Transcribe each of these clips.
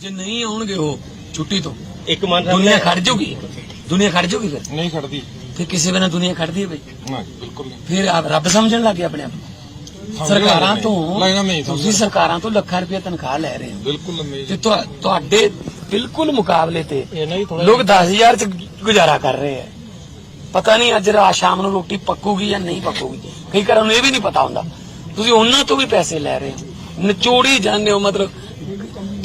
ਜੇ ਨਹੀਂ ਆਉਣਗੇ ਉਹ ਛੁੱਟੀ ਤੋਂ ਇੱਕ ਮਨ ਦੁਨੀਆ ਖੜ ਜਾਊਗੀ। ਦੁਨੀਆ ਖੜ ਜਾਊਗੀ ਫਿਰ? ਨਹੀਂ ਖੜਦੀ। ਫਿਰ ਕਿਸੇ ਵੇਲੇ ਦੁਨੀਆ ਖੜਦੀ ਹੈ ਬਈ। ਫਿਰ ਰੱਬ ਸਮਝਣ ਲੱਗੇ ਆਪਣੇ ਆਪ ਸਰਕਾਰਾਂ ਤੋਂ ਤੁਸੀਂ ਸਰਕਾਰਾਂ ਤੋਂ ਲੱਖਾਂ ਰੁਪਏ ਤਨਖਾਹ ਲੈ ਰਹੇ ਹੋ। ਬਿਲਕੁਲ ਤੇ ਤੁਹਾਡੇ ਬਿਲਕੁਲ ਮੁਕਾਬਲੇ ਤੇ ਲੋਕ 10000 ਚ ਗੁਜ਼ਾਰਾ ਕਰ ਰਹੇ ਹੈ। ਪਤਾ ਨਹੀਂ ਅੱਜ ਰਾਤ ਸ਼ਾਮ ਨੂੰ ਰੋਟੀ ਪੱਕੂਗੀ ਜਾਂ ਨਹੀਂ ਪੱਕੂਗੀ। ਕਈ ਘਰਾਂ ਨੂੰ ਇਹ ਵੀ ਨਹੀਂ ਪਤਾ ਹੁੰਦਾ। ਤੁਸੀਂ ਉਹਨਾਂ ਤੋਂ ਵੀ ਪੈਸੇ ਲੈ ਰਹੇ ਹੋ। ਨਿਚੋੜੀ ਜਾਂਦੇ ਹੋ ਮਤਲਬ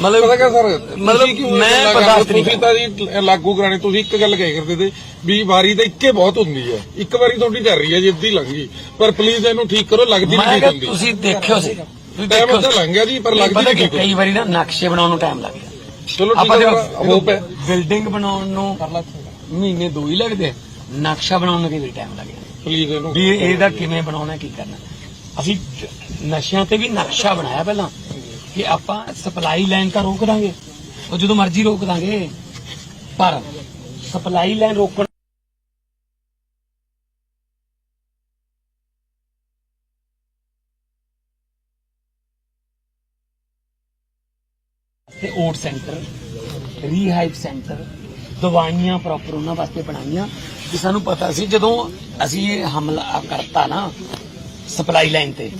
ਮਤਲਬ ਪਤਾ ਕਿਆ ਸਰ? ਮਤਲਬ ਮੈਂ ਬਰਦਾਸ਼ਤ ਨਹੀਂ ਤੁਸੀਂ ਤਾਂ ਜੀ ਲਾਗੂ ਕਰਾਣੇ ਤੁਸੀਂ ਇੱਕ ਗੱਲ ਕਹਿ ਕਰਦੇ ਤੇ ਵੀ ਵਾਰੀ ਤਾਂ ਇੱਕੇ ਬਹੁਤ ਹੁੰਦੀ ਹੈ। ਇੱਕ ਵਾਰੀ ਤੁਹਾਡੀ ਚੱਲ ਰਹੀ ਹੈ ਜੀ ਅੱਧੀ ਲੰਘ ਗਈ। ਪਰ ਪਲੀਜ਼ ਇਹਨੂੰ ਠੀਕ ਕਰੋ ਲੱਗਦੀ ਨਹੀਂ ਹੁੰਦੀ। ਤੁਸੀਂ ਦੇਖਿਓ ਸੀ। ਤੁਸੀਂ ਟਾਈਮ ਤਾਂ। ਲੰਘ ਗਿਆ ਜੀ ਪਰ ਲੱਗਦੀ ਪਤਾ ਨਹੀਂ ਕਿ ਠੀਕ ਕਈ ਵਾਰੀ ਨਾ ਨਕਸ਼ੇ ਬਣਾਉਣ ਨੂੰ ਟਾਈਮ ਲੱਗ ਗਿਆ ਚਲੋ ਠੀਕ ਆਪਾਂ ਹੈ ਹੋਪ ਹੈ। ਬਿਲਡਿੰਗ ਬਣਾਉਣ ਨੂੰ ਮਹੀਨੇ ਦੋ ਹੀ ਲੱਗਦੇ। ਨਕਸ਼ਾ ਬਣਾਉਣ ਨੂੰ ਵਾਰੀ ਟਾਈਮ ਲੱਗ ਜਾਂਦਾ। ਪਲੀਜ਼ ਇਹਨੂੰ ਵੀ ਇਹਦਾ ਕਿਵੇਂ ਬਣਾਉਣਾ ਕੀ ਕਰਨਾ। ਅਸੀਂ ਨਸ਼ਿਆਂ ਤੇ ਵੀ ਨਕਸ਼ਾ ਬਣਾਇਆ ਪਹਿਲਾਂ ਕਿ ਆਪਾਂ ਸਪਲਾਈ ਲਾਈਨ ਤਾਂ ਰੋਕ ਦਾਂਗੇ, ਉਹ ਜਦੋਂ ਮਰਜ਼ੀ ਰੋਕ ਦਾਂਗੇ, ਪਰ ਸਪਲਾਈ ਲਾਈਨ ਰੋਕਣ ਤੇ ਓਟ ਸੈਂਟਰ ਰੀਹਾਈਬ ਸੈਂਟਰ ਦਵਾਈਆਂ ਪ੍ਰੋਪਰ ਉਹਨਾਂ ਵਾਸਤੇ ਬਣਾਈਆਂ ਕਿ ਸਾਨੂੰ ਪਤਾ ਸੀ ਜਦੋਂ ਅਸੀਂ ਇਹ ਹਮਲਾ ਕਰਤਾ ਨਾ ਸਪਲਾਈ ਲਾਈਨ ਤੇ।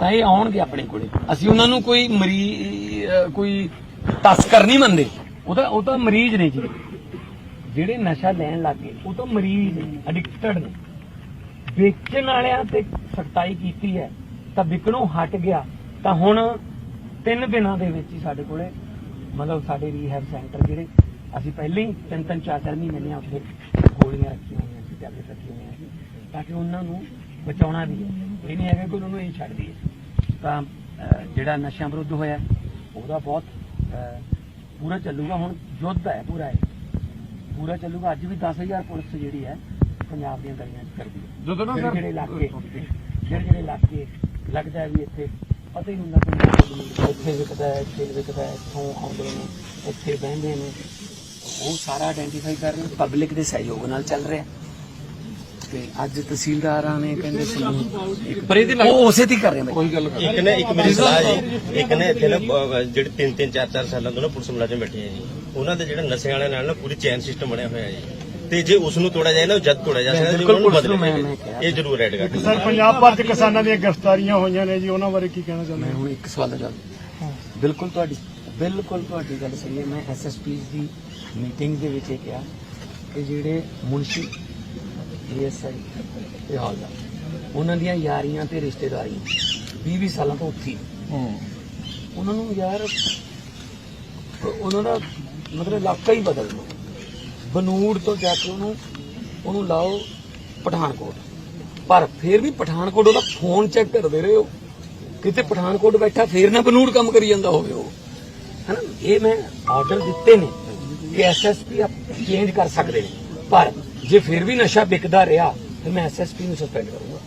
ਤਾਂ ਇਹ ਆਉਣਗੇ ਆਪਣੇ ਕੋਲੇ। ਅਸੀਂ ਉਹਨਾਂ ਨੂੰ ਕੋਈ ਮਰੀ ਕੋਈ ਤਸਕਰ ਨਹੀਂ ਮੰਨਦੇ। ਉਹ ਤਾਂ ਉਹ ਤਾਂ ਮਰੀਜ਼ ਨੇ ਜੀ। ਜਿਹੜੇ ਨਸ਼ਾ ਲੈਣ ਲੱਗ ਗਏ, ਉਹ ਤਾਂ ਮਰੀਜ਼ ਨੇ ਐਡਿਕਟਡ ਨੇ। ਵੇਚਣ ਵਾਲਿਆਂ ਤੇ ਸਖਤਾਈ ਕੀਤੀ ਹੈ, ਤਾਂ ਵਿਕਣੋਂ ਹਟ ਗਿਆ। ਤਾਂ ਹੁਣ ਤਿੰਨ ਦਿਨਾਂ ਦੇ ਵਿੱਚ ਹੀ ਸਾਡੇ ਕੋਲੇ, ਮਤਲਬ ਸਾਡੇ ਰੀਹੈਬ ਸੈਂਟਰ ਜਿਹੜੇ, ਅਸੀਂ ਪਹਿਲੇ ਹੀ ਤਿੰਨ ਤਿੰਨ, ਚਾਰ ਚਾਰ ਮਹੀਨੇ ਦੀਆਂ ਉੱਥੇ ਗੋਲੀਆਂ ਰੱਖੀਆਂ ਹੋਈਆਂ ਸੀ ਟੈਬਲੇਟ ਰੱਖੀਆਂ ਹੋਈਆਂ ਸੀ, ਤਾਂ ਕਿ ਉਹਨਾਂ ਨੂੰ ਬਚਾਉਣਾ ਵੀ ਹੈ। ਇਹ ਨਹੀਂ ਹੈਗਾ ਕਿ ਉਹਨਾਂ ਨੂੰ ਇਹ ਛੱਡ ਦਈਏ। ਤਾਂ ਜਿਹੜਾ ਨਸ਼ਿਆਂ ਵਿਰੁੱਧ ਹੋਇਆ ਉਹਦਾ ਬਹੁਤ ਪੂਰਾ ਚੱਲੂਗਾ। ਹੁਣ ਯੁੱਧ ਹੈ ਪੂਰਾ ਹੈ ਪੂਰਾ ਚੱਲੂਗਾ। ਅੱਜ ਵੀ 10000 ਪੁਲਿਸ ਜਿਹੜੀ ਹੈ ਪੰਜਾਬ ਦੀਆਂ ਗਲੀਆਂ 'ਚ ਕਰਦੀ ਹੈ। ਜਦੋਂ ਨਾ ਜਿਹੜੇ ਇਲਾਕੇ ਜਿਹੜੇ ਜਿਹੜੇ ਇਲਾਕੇ ਲੱਗਦਾ ਵੀ ਇੱਥੇ ਪਤਾ ਹੀ ਹੁੰਦਾ ਪੰਜਾਬ ਇੱਥੇ ਵਿਕਦਾ ਹੈ ਇੱਥੇ ਵਿਕਦਾ ਹੈ ਇੱਥੋਂ ਆਉਂਦੇ ਨੇ ਇੱਥੇ ਬਹਿੰਦੇ ਨੇ। ਉਹ ਸਾਰਾ ਆਇਡੈਂਟੀਫਾਈ ਕਰ ਰਹੇ ਪਬਲਿਕ ਦੇ ਸਹਿਯੋਗ ਨਾਲ ਚੱਲ ਰਿਹਾ। ਤੇ ਅੱਜ ਤਹਿਸੀਲਦਾਰਾਂ ਨੇ ਕਹਿੰਦੇ ਸਮੂਹ ਪਰ ਇਹਦੇ ਉਹ ਉਸੇ ਹੀ ਕਰ ਰਹੇ ਨੇ। ਕੋਈ ਗੱਲ ਕਰ ਇੱਕ ਨੇ ਇੱਕ ਮੇਰੀ ਸਲਾਹ ਜੀ। ਇੱਕ ਨੇ ਇੱਥੇ ਨਾ ਅਹ, ਜਿਹੜੇ ਤਿੰਨ ਤਿੰਨ ਚਾਰ ਚਾਰ ਸਾਲਾਂ ਤੋਂ ਨਾ ਪੁਲਿਸ ਮੁਲਾਜ਼ਮ ਬੈਠੇ ਆ ਜੀ। ਉਹਨਾਂ ਦੇ ਜਿਹੜਾ ਨਸ਼ੇ ਵਾਲਿਆਂ ਨਾਲ ਨਾ ਪੂਰੀ ਚੈਨ ਸਿਸਟਮ ਬਣਿਆ ਹੋਇਆ ਜੀ। ਤੇ ਜੇ ਉਸ ਨੂੰ ਤੋੜਿਆ ਜਾਏ ਨਾ ਉਹ ਜਦ ਤੋੜਿਆ ਜਾ ਸਕਦਾ ਜੀ ਬਿਲਕੁਲ ਪੁਲਿਸ ਨੂੰ ਬਦਲੇ ਮੈਂ- ਕਿਹਾ। ਇਹ ਜ਼ਰੂਰ ਐਡ ਕਰ ਦਿਓ। ਸਰ ਪੰਜਾਬ ਭਰ ਚ ਕਿਸਾਨਾਂ ਦੀਆਂ ਗ੍ਰਿਫਤਾਰੀਆਂ ਹੋਈਆਂ ਨੇ ਜੀ ਉਹਨਾਂ ਬਾਰੇ ਕੀ ਕਹਿਣਾ ਚਾਹੁੰਦੇ ਮੈਂ ਹੁਣ ਇੱਕ ਸਵਾਲ ਦਾ ਜਵਾਬ ਬਿਲਕੁਲ ਤੁਹਾਡੀ ਬਿਲਕੁਲ ਤੁਹਾਡੀ ਗੱਲ ਸਹੀ ਹੈ। ਮੈਂ ਐਸਐਸਪੀ ਦੀ ਮੀਟਿੰਗ ਦੇ ਵਿੱਚ ਇਹ ਕਿਹਾ ਕਿ ਜਿਹੜੇ ਮੁਨਸ਼ੀ ਏਐਸਆਈ ਤੇ ਹੌਲਦਾਰ ਉਹਨਾਂ ਦੀਆਂ ਯਾਰੀਆਂ ਤੇ ਰਿਸ਼ਤੇਦਾਰੀਆਂ 20 20 ਸਾਲਾਂ ਤੋਂ ਉੱਥੇ। ਹੀ। ਉਹਨਾਂ ਨੂੰ ਯਾਰ ਉਹਨਾਂ ਦਾ ਮਤਲਬ ਇਲਾਕਾ ਹੀ ਬਦਲ ਲਓ ਬਨੂੜ ਤੋਂ ਜਾ ਕੇ ਉਹਨੂੰ ਉਹਨੂੰ ਲਾਓ ਪਠਾਨਕੋਟ। ਪਰ ਫਿਰ ਵੀ ਪਠਾਨਕੋਟ ਉਹਦਾ ਫੋਨ ਚੈੱਕ ਕਰਦੇ ਰਹੇ। ਹੋ ਕਿਤੇ ਪਠਾਨਕੋਟ ਬੈਠਾ ਫੇਰ ਨਾ ਬਨੂੜ ਕੰਮ ਕਰੀ ਜਾਂਦਾ ਹੋਵੇ ਉਹ। ਹਨਾ? ਇਹ ਮੈਂ ਆਰਡਰ ਦਿੱਤੇ ਨੇ। ਕਿ ਐਸਐਸਪੀ ਆਪ ਚੇਂਜ ਕਰ ਸਕਦੇ ਨੇ। ਪਰ ਜੇ ਫਿਰ ਵੀ ਨਸ਼ਾ ਵਿਕਦਾ ਰਿਹਾ ਫਿਰ ਮੈਂ ਐਸਐਸਪੀ ਨੂੰ ਸਸਪੈਂਡ ਕਰੂੰਗਾ।